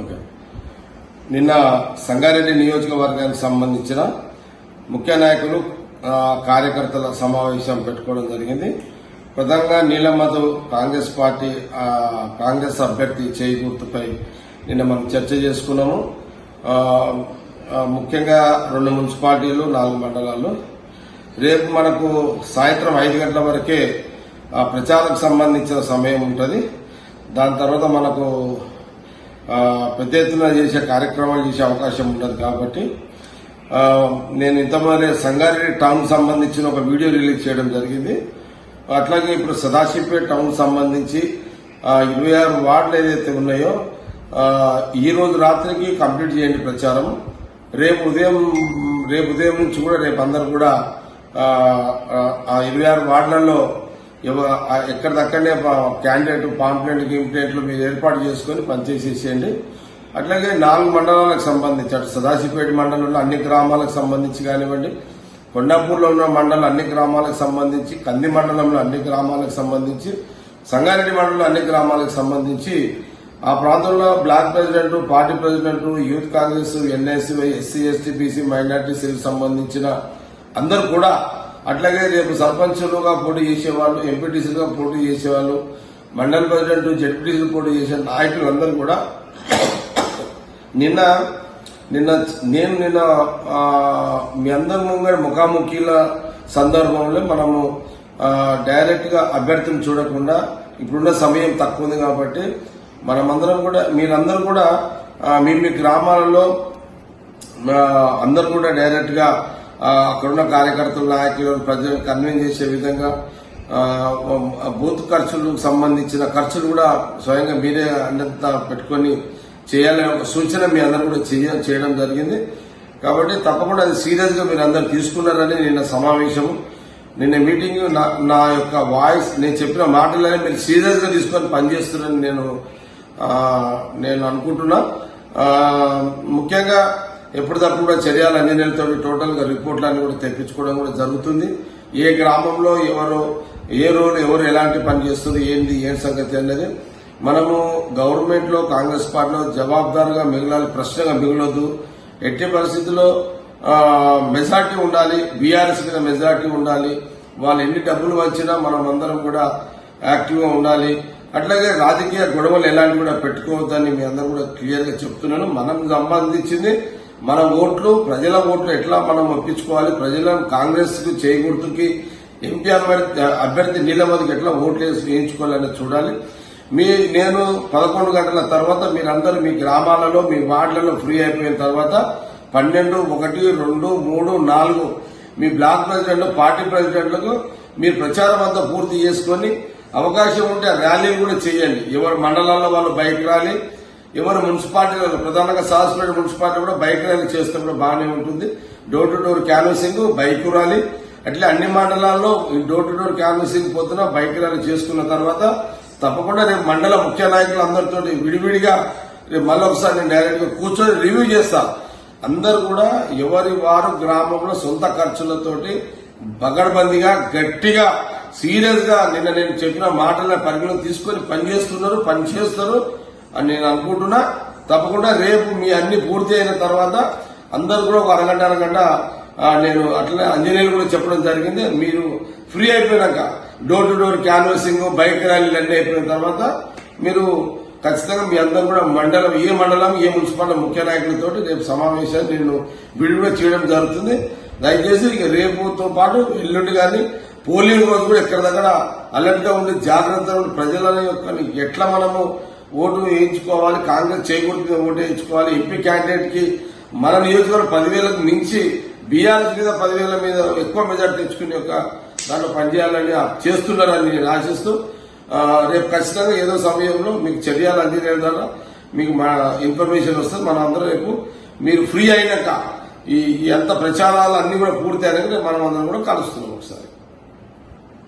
Okay. నిన్న సంగారెడ్డి నియోజకవర్గానికి సంబంధించిన ముఖ్య నాయకులు కార్యకర్తల సమావేశం పెట్టుకోవడం జరిగింది. ప్రధానంగా నీలమ్మధు కాంగ్రెస్ పార్టీ కాంగ్రెస్ అభ్యర్థి చేకూర్తుపై నిన్న మనం చర్చ చేసుకున్నాము. ముఖ్యంగా రెండు మున్సిపాలిటీలు నాలుగు మండలాలు. రేపు మనకు సాయంత్రం ఐదు గంటల వరకే ఆ ప్రచారకు సంబంధించిన సమయం ఉంటుంది. దాని తర్వాత మనకు పెద్ద ఎత్తున చేసే కార్యక్రమాలు చేసే అవకాశం ఉండదు కాబట్టి నేను ఇంతమంది సంగారెడ్డి టౌన్ సంబంధించిన ఒక వీడియో రిలీజ్ చేయడం జరిగింది. అట్లాగే ఇప్పుడు సదాశివపేట టౌన్ సంబంధించి ఇరవై ఆరు వార్డులు ఏదైతే ఉన్నాయో ఈ రోజు రాత్రికి కంప్లీట్ చేయండి ప్రచారం. రేపు ఉదయం రేపు ఉదయం నుంచి కూడా రేపు అందరు కూడా ఆ, ఇరవై ఆరు వార్డులలో ఎక్కడిదక్కడనే క్యాండిడేట్ పాంప్లెంట్ గింప్లెంట్లు మీరు ఏర్పాటు చేసుకుని పనిచేసేసేయండి. అట్లాగే నాలుగు మండలాలకు సంబంధించి అటు సదాశివపేట మండలంలో అన్ని గ్రామాలకు సంబంధించి కానివ్వండి కొండాపూర్లో ఉన్న మండలం అన్ని గ్రామాలకు సంబంధించి కంది మండలంలో అన్ని గ్రామాలకు సంబంధించి సంగారెడ్డి మండలంలో అన్ని గ్రామాలకు సంబంధించి ఆ ప్రాంతంలో block president party president youth Congress NSC SC ST BC మైనార్టీసీలకు సంబంధించిన అందరూ కూడా అట్లాగే రేపు సర్పంచులుగా పోటీ చేసేవాళ్ళు ఎంపీటీసీలుగా పోటీ చేసేవాళ్ళు మండల ప్రెసిడెంట్ జడ్పీటీసీలు పోటీ చేసే నాయకులు అందరూ కూడా నిన్న నిన్న నేను నిన్న మీ అందరి ముంగడ ముఖాముఖిల సందర్భంలో మనము డైరెక్ట్గా డైరెక్ట్గా అభ్యర్థిని చూడకుండా ఇప్పుడున్న సమయం తక్కువ ఉంది కాబట్టి మనమందరం కూడా మీరందరూ కూడా మీ మీ గ్రామాలలో అందరు కూడా డైరెక్ట్గా అక్కడున్న కార్యకర్తలు నాయకులను ప్రజలు కన్విన్స్ చేసే విధంగా బూత్ ఖర్చులకు సంబంధించిన ఖర్చులు కూడా స్వయంగా మీరే అన్నంత పెట్టుకొని చేయాలనే ఒక సూచన మీ అందరూ కూడా చేయ- చేయడం జరిగింది. కాబట్టి తప్పకుండా అది సీరియస్గా మీరు అందరు తీసుకున్నారని నిన్న సమావేశము నిన్న మీటింగ్ నా నా యొక్క వాయిస్ నేను చెప్పిన మాటలనే మీరు సీరియస్గా తీసుకొని పనిచేస్తున్నారని నేను నేను అనుకుంటున్నా. ముఖ్యంగా ఎప్పటికప్పుడు కూడా చర్యలు అన్ని టోటల్ టోటల్గా రిపోర్ట్లన్నీ కూడా తెప్పించుకోవడం కూడా జరుగుతుంది. ఏ గ్రామంలో ఎవరు ఏ రోజు ఎవరు ఎలాంటి పని చేస్తుంది ఏంది ఏం సంగతి అనేది మనము గవర్నమెంట్లో కాంగ్రెస్ పార్టీలో జవాబుదారుగా మిగలాలి ప్రశ్నగా మిగలొద్దు. ఎట్టి పరిస్థితుల్లో మెజార్టీ ఉండాలి బీఆర్ఎస్ మీద మెజార్టీ ఉండాలి. వాళ్ళు ఎన్ని డబ్బులు వచ్చినా మనం అందరం కూడా యాక్టివ్గా ఉండాలి. అట్లాగే రాజకీయ గొడవలు ఎలాంటి కూడా పెట్టుకోవద్దని మీ అందరూ కూడా క్లియర్గా చెప్తున్నాను. మనం సంబంధించింది మన ఓట్లు ప్రజల ఓట్లు ఎట్లా మనం ఒప్పించుకోవాలి? ప్రజలను కాంగ్రెస్కు చేయకూడదుకి ఎంపీ అభ్యర్థి అభ్యర్థి నీలమదికి ఎట్లా ఓట్లు వేయించుకోవాలని చూడాలి. మీ నేను పదకొండు గంటల తర్వాత మీరందరూ మీ గ్రామాలలో మీ వార్డులలో ఫ్రీ అయిపోయిన తర్వాత పన్నెండు ఒకటి రెండు మూడు నాలుగు మీ బ్లాక్ ప్రెసిడెంట్ పార్టీ ప్రెసిడెంట్లకు మీరు ప్రచారం అంతా పూర్తి చేసుకొని అవకాశం ఉంటే ర్యాలీలు కూడా చేయండి. ఎవరు మండలాల్లో వాళ్ళు బయటకు రాలి ఎవరు మున్సిపాలిటీలలో ప్రధానంగా సాహస్పేట మున్సిపాలిటీ కూడా బైక్ ర్యాలీ చేస్తున్నప్పుడు బాగానే ఉంటుంది. Door to door canvassing bike rally. అట్లా అన్ని మండలాల్లో డోర్ టు డోర్ క్యాన్వసింగ్ పొద్దున బైక్ ర్యాలీ చేసుకున్న తర్వాత తప్పకుండా రేపు మండల ముఖ్య నాయకులు అందరితో విడివిడిగా రేపు మళ్ళీ ఒకసారి నేను డైరెక్ట్గా కూర్చొని రివ్యూ చేస్తా. అందరు కూడా ఎవరి వారు గ్రామంలో సొంత ఖర్చులతోటి బగడబందిగా గట్టిగా సీరియస్గా నిన్న నేను చెప్పిన మాటల పరిగణన తీసుకొని పనిచేస్తున్నారు పని చేస్తారు. అని నేను అనుకుంటున్నా. తప్పకుండా రేపు మీ అన్ని పూర్తి అయిన తర్వాత అందరు కూడా ఒక అరగంట అరగంట నేను అట్లా అంజనీయులు కూడా చెప్పడం జరిగింది. మీరు ఫ్రీ అయిపోయినాక door to door canvassing bike ర్యాలీలు అన్ని అయిపోయిన తర్వాత మీరు ఖచ్చితంగా మీ అందరూ కూడా మండలం ఏ మండలం ఏ మున్సిపాలిటీ ముఖ్య నాయకులతో రేపు సమావేశాన్ని నేను విడుదల చేయడం జరుగుతుంది. దయచేసి ఇక రేపుతో పాటు ఎల్లుండి కానీ పోలింగ్ రోజు కూడా ఎక్కడ దగ్గర అలర్ట్గా ఉండే ఉండి జాగ్రత్తగా ఉండి ప్రజల యొక్క ఎట్లా మనము ఓటు వేయించుకోవాలి కాంగ్రెస్ చేయకూడదు ఓటు వేయించుకోవాలి. ఎంపీ క్యాండిడేట్కి మన నియోజకవర్గం పదివేలకు మించి బీఆర్ఎస్ మీద పదివేల మీద ఎక్కువ మెజార్టీ తెచ్చుకునే యొక్క దాంట్లో పనిచేయాలని చేస్తున్నారని నేను ఆశిస్తూ రేపు ఖచ్చితంగా ఏదో సమయంలో మీకు చర్యలు అందించడం ద్వారా మీకు మా ఇన్ఫర్మేషన్ వస్తుంది. మనం అందరం రేపు మీరు ఫ్రీ అయినాక ఈ ఎంత ప్రచారాలు అన్ని కూడా పూర్తి అయినాక మనం అందరం కూడా కలుస్తున్నాం ఒకసారి.